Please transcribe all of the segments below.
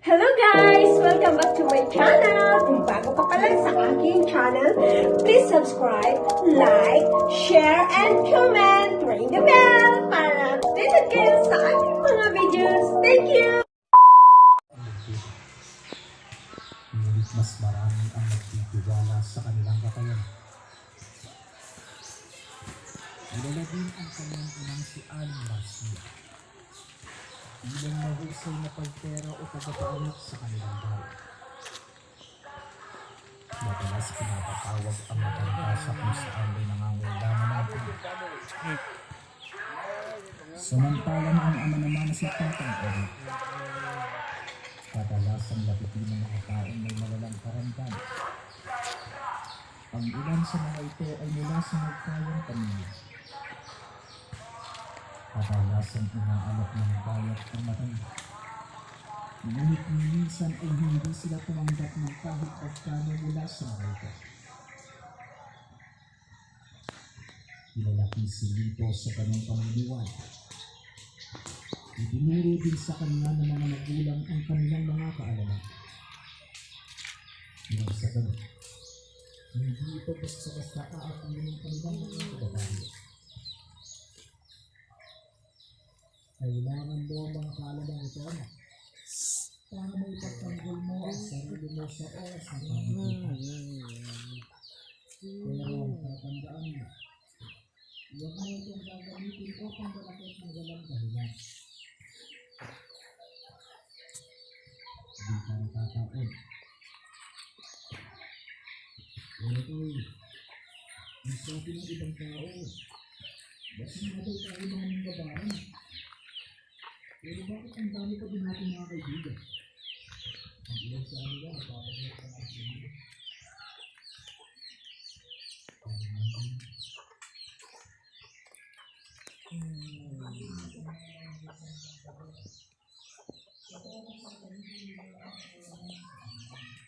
Hello guys! Welcome back to my channel! Kung bago ka pa lang sa aking channel, please subscribe, like, share, and comment! Ring the bell para updated kayo sa aking mga videos. Thank you! Ngunit mas marami ang nagtitiwala sa kanilang kakayahan. Nilalagin ang kanyang inang si Alma Sia Bilang mahusay na pagpera o tagapaanak sa kanilang bahay. Madalas pinapatawag ang matanda sa kung saan may nangangailangan ng tulong. Samantalang ang ama naman si Tatang Eric Kadalasang lapitin ng mga taong may malalang karamdaman. Ang ilan sa mga ito ay mula sa magkayang pamilya. Kadalasang inaalok ng bayat ang matanda. Ngunit minsan ay hindi sila tumanggap ng kahit pagkano mula sa mga ito. Kilalaki si Lito sa kanyang paniniwala. Itinuro din sa kanya ng mga magulang ang kanilang mga kaalaman. Nang sa ganun, hindi ito basta-basta aapunin ng kanilang mga kababayan. Kailangan mo ang mga kaalaman ito, ama. Para may pagtanggol mo ang sarili mo sa oras ng pamamagitan. Pero ang tatandaan mo, huwag mo itong gagamitin upang malapit ng walang dahilan. Di ka nakataon. Pero toy, ang sabi ng ibang tao, basta nga daw tayo ng babae. Pero bakit ang dami pa din natin mga kaibigan? Ang ilan sa kanila, napapagawa ka ng sila. Salamat po ito.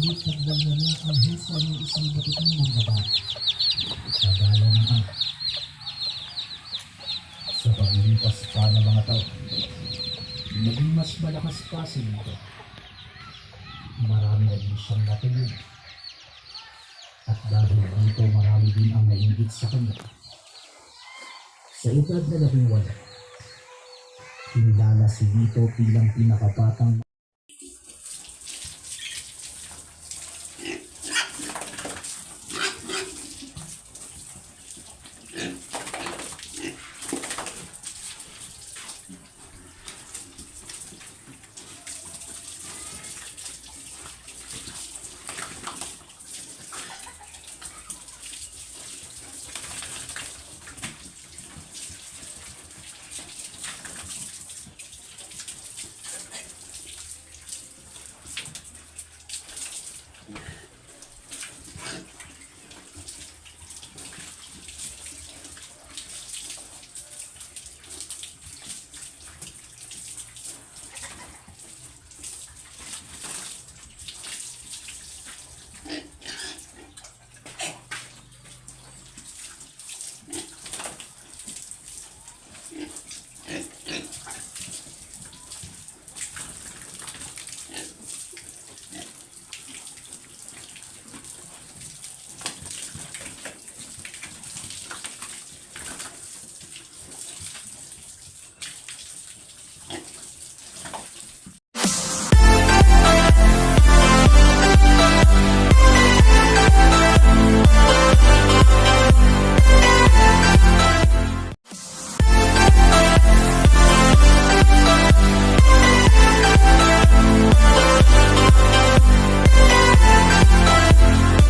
Ngunit tagdan na niya ang hisa ng isang batitong ng babae. Kagaya ng anak. Sa paglipas pa ng mga taon, naging mas malakas pa si Lito. Marami na din siyang natulog. At dahil dito marami din ang nainggit sa kanya. Sa edad na labing wala, kinilala si Lito bilang pinakabatang